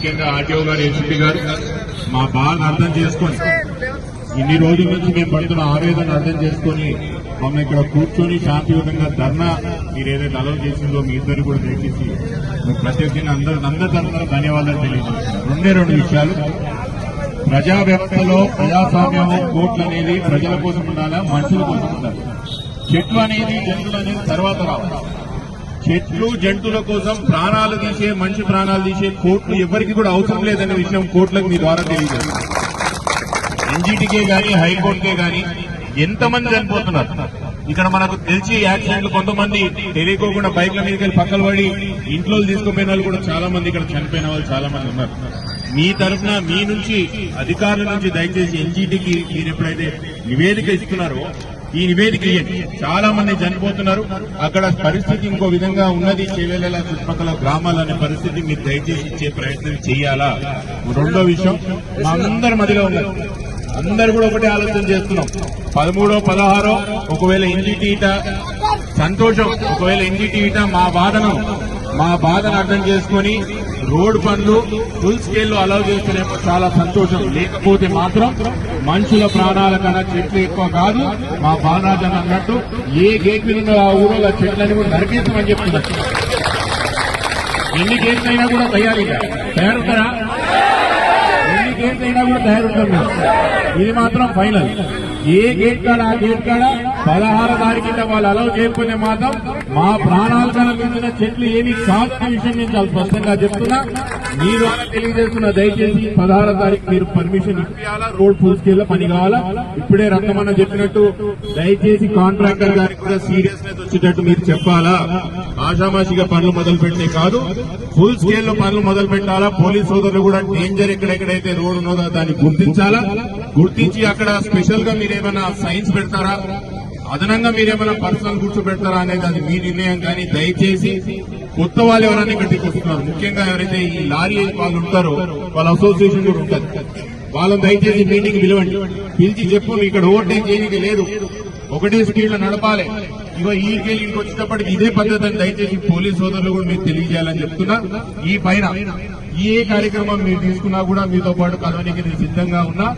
ముఖ్యంగా ఆర్టీఓ గారు ఎస్పీ గారు మా బాధ అర్థం చేసుకొని ఇన్ని రోజుల నుంచి మేము పడుతున్న ఆవేదన అర్థం చేసుకొని మమ్మల్ని ఇక్కడ కూర్చొని శాంతియుతంగా ధర్నా మీరు ఏదైతే అలవ్ చేసిందో మీ ఇద్దరు కూడా దయచేసి మీకు ప్రత్యేకంగా అందరూ అందరి తరఫున ధన్యవాదాలు తెలియజేస్తున్నారు రెండే రెండు విషయాలు. ప్రజా వ్యవస్థలో ప్రజాస్వామ్యం కోట్లు అనేది ప్రజల కోసం ఉండాలా మనుషుల కోసం ఉండాలి? చెట్లు అనేది జంతువులు అనేది తర్వాత రావాలి. చెట్లు జంతువుల కోసం ప్రాణాలు తీసే మంచి ప్రాణాలు తీసే కోర్టులు ఎవరికి కూడా అవసరం లేదనే విషయం కోర్టులకు మీ ద్వారా తెలియజేస్తుంది ఎన్జీటీకే కానీ హైకోర్టుకే కానీ ఎంతమంది చనిపోతున్నారు? ఇక్కడ మనకు తెలిసి యాక్సిడెంట్లు కొంతమంది తెలియకోకుండా బైక్ల మీదకి వెళ్ళి పక్కన పడి ఇంట్లో తీసుకుపోయిన వాళ్ళు కూడా చాలా మంది ఇక్కడ చనిపోయిన వాళ్ళు చాలా మంది ఉన్నారు. మీ తరఫున మీ నుంచి అధికారుల నుంచి దయచేసి ఎన్జీటీకి మీరు ఎప్పుడైతే నివేదిక ఇస్తున్నారో ఈ నివేదిక ఇవ్వండి చాలా మంది చనిపోతున్నారు. అక్కడ పరిస్థితి ఇంకో విధంగా ఉన్నది. చేవేళ్ళ చుట్టుపక్కల గ్రామాలు అనే పరిస్థితి మీరు దయచేసి ఇచ్చే ప్రయత్నం చేయాలా? రెండో విషయం మా అందరి మధ్యలో ఉన్నారు. అందరు కూడా ఒకటే ఆలోచన చేస్తున్నాం. పదమూడో పదహారో ఒకవేళ ఎన్జిటి ఇట సంతోషం ఒకవేళ ఎన్జిటి ఇట మా బాధను మా బాధను అర్థం చేసుకొని రోడ్ పనులు ఫుల్ స్కేల్లో అలౌ చేస్తేనేమో చాలా సంతోషం. లేకపోతే మాత్రం మనుషుల ప్రాణాల కన్నా చెట్లు ఎక్కువ కాదు. మా బాలరాజన్ అన్నట్టు ఏ గేట్ మీద ఆ ఊరిలో చెట్లని కూడా నరికేస్తామని చెప్తున్నారు. ఎన్ని గేట్లు అయినా కూడా తయారీగా. తయారుతారా ఎన్ని గేట్లు అయినా కూడా తయారుంటారు ఇది మాత్రం ఫైనల్. ఏ గేట్ కాడ ఆ గేట్ కాడ? పదహారు తారీఖు కింద వాళ్ళు అలౌ చేయకపోతే మాత్రం మా ప్రాణాలు కనిపించిన చెట్లు ఏమి కాదు విషయం నేను చాలా స్పష్టంగా చెప్తున్నా. మీ ద్వారా తెలియజేస్తున్న దయచేసి పదహారు తారీఖు మీరు పర్మిషన్ ఇప్పించాలా రోడ్ ఫుల్ స్కేల్ పని కావాలా? ఇప్పుడే రత్నమన్న చెప్పినట్టు దయచేసి కాంట్రాక్టర్ గారికి కూడా సీరియస్నెస్ వచ్చేటట్టు మీరు చెప్పాలా? ఆషామాషిగా పనులు మొదలు పెట్టే కాదు ఫుల్ స్కేల్లో పనులు మొదలు పెట్టాలా పోలీస్ సోదరులు కూడా డేంజర్ ఎక్కడెక్కడైతే రోడ్ ఉన్నదో దాన్ని గుర్తించాలా? గుర్తించి అక్కడ స్పెషల్గా మీరేమైనా సైన్స్ పెడతారా? అదనంగా మీరేమైనా పర్సనల్ కూర్చోబెడతారా అనేది అది మీ నిర్ణయం. కానీ దయచేసి కొత్త వాళ్ళు ఎవరైనా ఇక్కడికి వస్తున్నారు ముఖ్యంగా ఎవరైతే ఈ లారీ వాళ్ళు ఉంటారో వాళ్ళ అసోసియేషన్ కూడా ఉంటుంది. వాళ్ళని దయచేసి మీటింగ్ పిలవండి. పిలిచి చెప్పు ఇక్కడ ఓవర్టేక్ చేయడానికి లేదు. ఒకటే స్పీడ్లో నడపాలి. ఇగో ఈ కేసు వచ్చేటప్పటికి ఇదే పద్ధతి అని దయచేసి పోలీస్ సోదరులు కూడా మీరు తెలియజేయాలని చెప్తున్నా. ఈ పైన ఏ కార్యక్రమం మీరు తీసుకున్నా కూడా మీతో పాటు కలవడానికి నేను సిద్ధంగా ఉన్నా.